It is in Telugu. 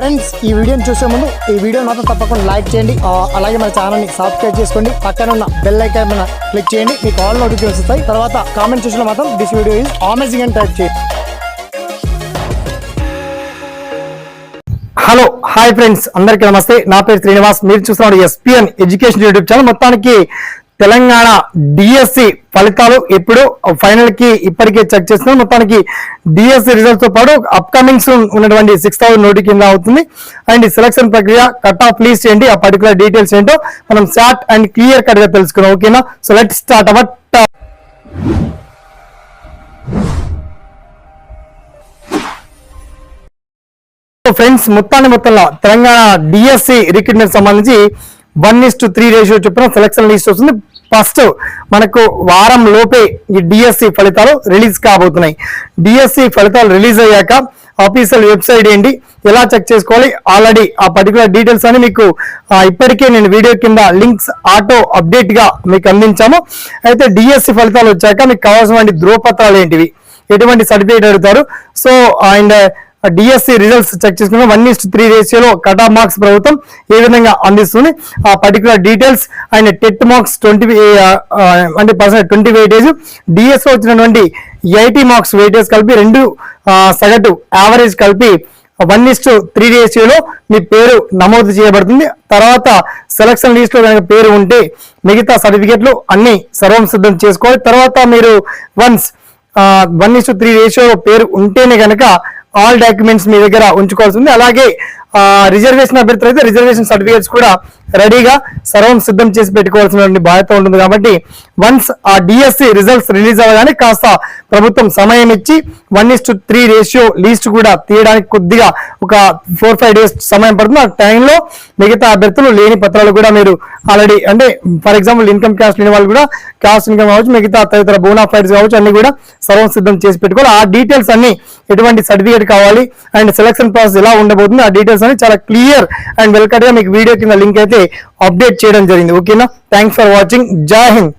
ఫ్రెండ్స్ ఈ వీడియోని చూసే ముందు ఈ వీడియో మాత్రం తప్పకుండా లైక్ చేయండి. అలాగే మన ఛానల్ని సబ్స్క్రైబ్ చేసుకోండి. పక్కన ఉన్న బెల్ ఐకాన్ మీద క్లిక్ చేయండి. మీకు ఆల్ నోటిఫికేషన్ వస్తాయి. తర్వాత కామెంట్ చూసిన మాత్రం దిస్ వీడియో ఈజ్ అమేజింగ్ అని టైప్ చేయండి. హలో హాయ్ ఫ్రెండ్స్ అందరికీ నమస్తే. నా పేరు శ్రీనివాస్. మీరు చూస్తున్నాడు ఎస్పీఎన్ ఎడ్యుకేషన్ యూట్యూబ్ ఛానల్ మొత్తానికి తెలంగాణ డిఎస్సి ఫలితాలు ఎప్పుడు ఫైనల్కి ఇప్పటికే చెక్ చేస్తున్నాం. మొత్తానికి డిఎస్సి రిజల్ట్స్తో పాటు అప్కమింగ్స్ ఉన్నటువంటి సిక్స్ థౌసండ్ నోటి కింద అవుతుంది. అండ్ సెలక్షన్ ప్రక్రియ కట్ ఆఫ్ లీస్ట్ ఏంటి? ఆ పర్టికులర్ డీటెయిల్స్ ఏంటో మనం షార్ట్ అండ్ క్లియర్ కట్గా తెలుసుకున్నాం. ఓకేనా so let start our friends మొత్తాన్ని మొత్తంలో తెలంగాణ డిఎస్సి రిక్రూట్మెంట్ సంబంధించి one is to three ratio చొప్పున సెలక్షన్ లిస్ట్ వస్తుంది. ఫస్ట్ మనకు వారం లోపే ఈ డిఎస్సి ఫలితాలు రిలీజ్ కాబోతున్నాయి. డిఎస్సి ఫలితాలు రిలీజ్ అయ్యాక ఆఫీషియల్ వెబ్సైట్ ఏంటి? ఎలా చెక్ చేసుకోవాలి? ఆల్రెడీ ఆ పర్టికులర్ డీటెయిల్స్ అని మీకు ఇప్పటికే నేను వీడియో కింద లింక్స్ ఆటో అప్డేట్గా మీకు అందించాము. అయితే డిఎస్సి ఫలితాలు వచ్చాక మీకు కావాల్సినటువంటి ధ్రువపత్రాలు ఏంటివి? ఎటువంటి సర్టిఫికేట్ అడుగుతారు? So and DSC results check చేసుకున్న. వన్ ఇస్ట్ త్రీ రేషియోలో కట్ ఆఫ్ మార్క్స్ ప్రభుత్వం ఏ విధంగా అందిస్తుంది? ఆ పర్టికులర్ డీటెయిల్స్ ఆయన టెట్ మార్క్స్ ట్వంటీ అంటే పర్సెంట్ ట్వంటీ వెయిటేజ్ డిఎస్ఓ వచ్చినటువంటి ఎయిటీ మార్క్స్ వెయిటేజ్ కలిపి రెండు సగటు యావరేజ్ కలిపి వన్ ఇస్ త్రీ రేషియోలో మీ పేరు నమోదు చేయబడుతుంది. తర్వాత సెలక్షన్ లీస్ట్లో కనుక పేరు ఉంటే మిగతా సర్టిఫికెట్లు అన్ని సర్వం సిద్ధం చేసుకోవాలి. తర్వాత మీరు వన్స్ వన్ ఇస్ త్రీ రేషియోలో పేరు ఉంటేనే కనుక ఆల్ డాక్యుమెంట్స్ మీ దగ్గర ఉంచుకోవాల్సి ఉంది. అలాగే రిజర్వేషన్ అభ్యర్థులు అయితే రిజర్వేషన్ సర్టిఫికేట్స్ కూడా రెడీగా సర్వం సిద్ధం చేసి పెట్టుకోవాల్సినటువంటి బాధ్యత ఉంటుంది కాబట్టి వన్స్ ఆ డిఎస్సి రిజల్ట్స్ రిలీజ్ అవ్వగానే కాస్త ప్రభుత్వం సమయం ఇచ్చి one is to three ratio list కూడా తీయడానికి కొద్దిగా ఒక ఫోర్ ఫైవ్ డేస్ సమయం పడుతుంది. ఆ టైంలో మిగతా అభ్యర్థులు లేని పత్రాలు కూడా మీరు ఆల్రెడీ అంటే ఫర్ ఎగ్జాంపుల్ ఇన్కమ్ క్యాష్ లేని వాళ్ళు కూడా క్యాష్ ఇన్కమ్ కావచ్చు మిగతా తదితర బోనా ఫైడ్స్ కావచ్చు అన్ని కూడా సర్వం సిద్ధం చేసి పెట్టుకోవాలి. ఆ డీటెయిల్స్ అన్ని ఎటువంటి సర్టిఫికేట్ కావాలి? అండ్ సెలక్షన్ ప్రాసెస్ ఎలా ఉండబోతుంది? ఆ డీటెయిల్స్ అన్ని చాలా క్లియర్ అండ్ వెల్కట్గా మీకు వీడియో కింద లింక్ అయితే అప్డేట్ చేయడం జరిగింది. ఓకేనా థ్యాంక్స్ ఫర్ వాచింగ్ జై హింద్